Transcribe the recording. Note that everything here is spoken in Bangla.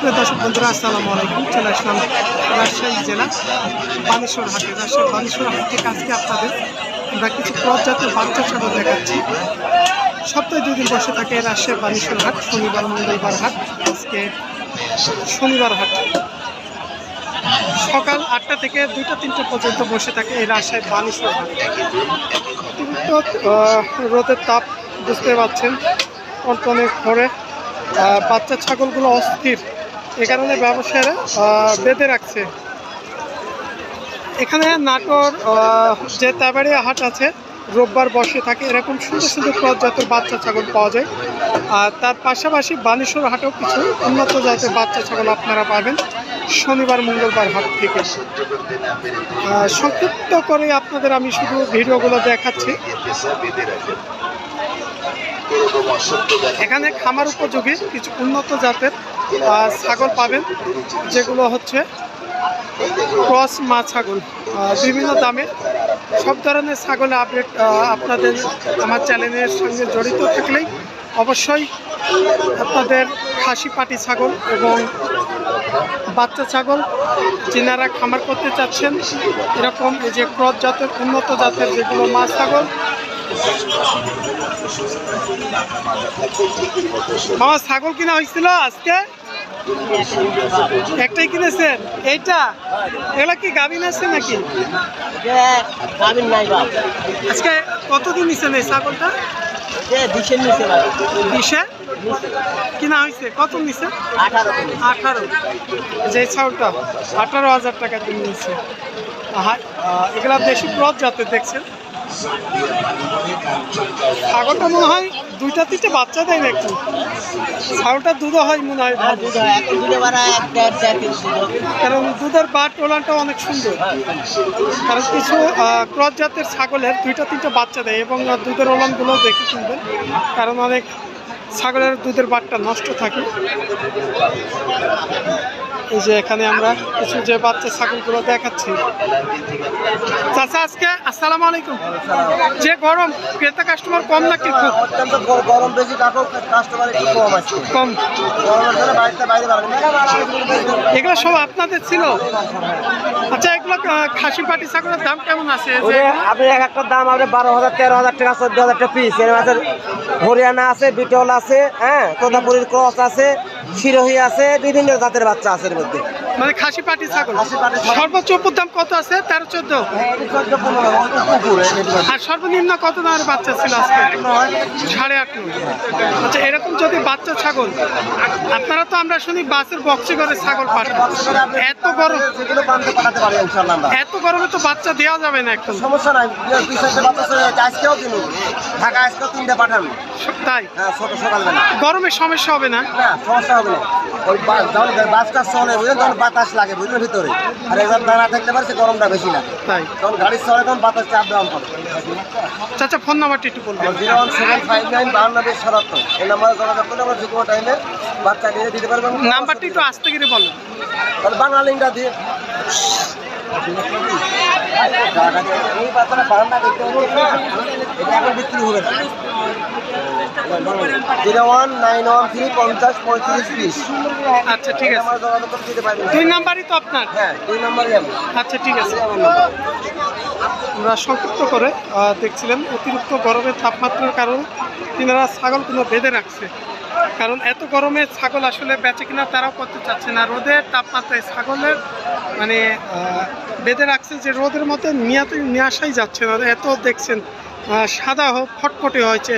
সুপ্রিয় দর্শক বন্ধুরা, আসসালামু আলাইকুম। চলে আসলাম রাজশাহী জেলা, বানেশ্বর হাটে। রাজশাহী, বানেশ্বর হাট থেকে আপনাদের আমরা কিছু প্রজাতের বাচ্চা ছাগল দেখাচ্ছি। সপ্তাহে দুদিন বসে থাকে রাজশাহী, বানেশ্বর হাট, শনিবার, মঙ্গলবার হাট। আজকে শনিবার হাট। সকাল আটটা থেকে দুইটা, তিনটা পর্যন্ত বসে থাকে এই রাজশাহী, বানেশ্বর হাট। রোদের তাপ বুঝতে পারছেন অল্পনে ঘরে বাচ্চা ছাগলগুলো অস্থির। এ কারণে ব্যবসায়ীরা বেঁধে রাখছে। এখানে নাটোর যে তাবাড়িয়া হাট আছে, রোববার বসে থাকে, এরকম সুন্দর সুন্দর প্রজাতের বাচ্চা ছাগল পাওয়া যায়। আর তার পাশাপাশি বানেশ্বর হাটেও কিছু উন্নত জাতের বাচ্চা ছাগল আপনারা পাবেন শনিবার, মঙ্গলবার হাট থেকে। সংক্ষিপ্ত করে আপনাদের আমি শুধু ভিডিওগুলো দেখাচ্ছি। এখানে খামার উপযোগী, কিছু উন্নত জাতের ছাগল পাবেন, যেগুলো হচ্ছে ক্রস মা ছাগল। বিভিন্ন দামে সব ধরনের ছাগলের আপডেট আপনাদের আমার চ্যানেলের সঙ্গে জড়িত থাকলেই অবশ্যই আপনাদের খাসি পাটি ছাগল এবং বাচ্চা ছাগল যিনারা খামার করতে চাচ্ছেন, এরকম এই যে ক্রস জাতের, উন্নত জাতের যেগুলো মা ছাগল। ছাগল কিনা হয়েছিল আজকে? একটাই কিনেছেন? এইটা? এগুলা কি গাভিন আছে নাকি? আজকে কতদিন নিছেন এই ছাগলটা? কিনা হয়েছে কত নিছে? আঠারো। যে ছাগলটা আঠারো হাজার টাকা নিয়েছে। এগুলা ক্রস জাতের দেখছেন। ছাগলটা মনে হয় দুইটা তিনটে বাচ্চা দেয় নাকি? ছাগলটা দুধও হয় মনে হয়। হ্যাঁ কারণ দুধের বাট ওলানটা অনেক সুন্দর। কারণ কিছু ক্রস জাতের ছাগলের দুইটা তিনটা বাচ্চা দেয় এবং দুধের ওলানগুলো দেখে সুন্দর কারণ অনেক ছাগলের দুধের বাটটা নষ্ট থাকে। এই যে এখানে আমরা কিছু যে বাচ্চা ছাগলগুলো দেখাচ্ছি। চাচা আজকে আসসালামু আলাইকুম। যে গরম ক্রেতা কাস্টমার কম নাকি খুব? অত্যন্ত গরম বেশি কাকু কাস্টমার একটু কম আছে। কম। গরমের জন্য বাড়িতে বাইরে এগুলো সব আপনাদের ছিল? আচ্ছা এগুলো খাসি পাটি ছাগলের দাম কেমন আছে? যে আপনি এক একটা দাম আপনি বারো হাজার তেরো হাজার টাকা চোদ্দ হাজার টাকা পিস এর মাঝে হরিয়ানা আছে বিটল আছে হ্যাঁ? তোতাপুরির ক্রস আছে শিরোহী আছে বিভিন্ন জাতের বাচ্চা আছে এর মধ্যে। মানে খাসি পাটি ছাগল। সর্বোচ্চ উপর দাম কত আছে? তেরো চোদ্দ? আর সর্বনিম্ন কত দামের বাচ্চা ছিল আজকে? সাড়ে আট। আচ্ছা এরকম যদি বাচ্চা ছাগল আপনারা তো আমরা শুনি বাসের বক্সে করে ছাগল পাঠান। এত গরম এত গরমে তো বাচ্চা দেওয়া যাবে না এখন। সমস্যা নাই আজকেও কিনুন ঢাকা আজকেও তিনটে পাঠান। তাই? হ্যাঁ গরমের সমস্যা হবে না? সমস্যা হবে না। ওই বা- চলে বুঝলেন তখন বাতাস লাগে বুঝলেন ভিতরে। আর একবার দানা থাকতে পারছে গরমটা বেশি লাগে। তাই। তখন গাড়ির চলে তখন বাতাস চাপ দেওয়া করে চাচা ফোন নাম্বারটি একটু বলবেন। Zero one seven five nine বাহান্নবে বিশ সাতাত্তর এই নাম্বারে যোগাযোগ করলে আমরা যে কোনো টাইমে বাচ্চা নিয়ে দিতে পারবেন নাম্বারটি একটু আসতে গিয়ে বলো তাহলে বাংলা লিঙ্কটা দিয়ে এই বাচ্চাটা বারান্দা দেখতে এটা এখন বিক্রি হবে না zero one nine one three পঞ্চাশ পঁয়ত্রিশ বিশ। আচ্ছা ঠিক আছে। দিতে পারবেন। দুই নাম্বারই তো আপনার? হ্যাঁ দুই নম্বরই আমি। আচ্ছা ঠিক আছে। আমরা সংক্ষিপ্ত করে দেখছিলেন অতিরিক্ত গরমের তাপমাত্রার কারণ তিনারা ছাগল ছাগলগুলো বেঁধে রাখছে। কারণ এত গরমে ছাগল আসলে বেঁচে কিনা তারাও করতে চাচ্ছে না। রোদের তাপমাত্রায় ছাগলের মানে বেঁধে রাখছে যে রোদের মধ্যে নিয়ে নিয়ে আসাই যাচ্ছে না। এত দেখছেন সাদা হোক ফটফটে হয়েছে।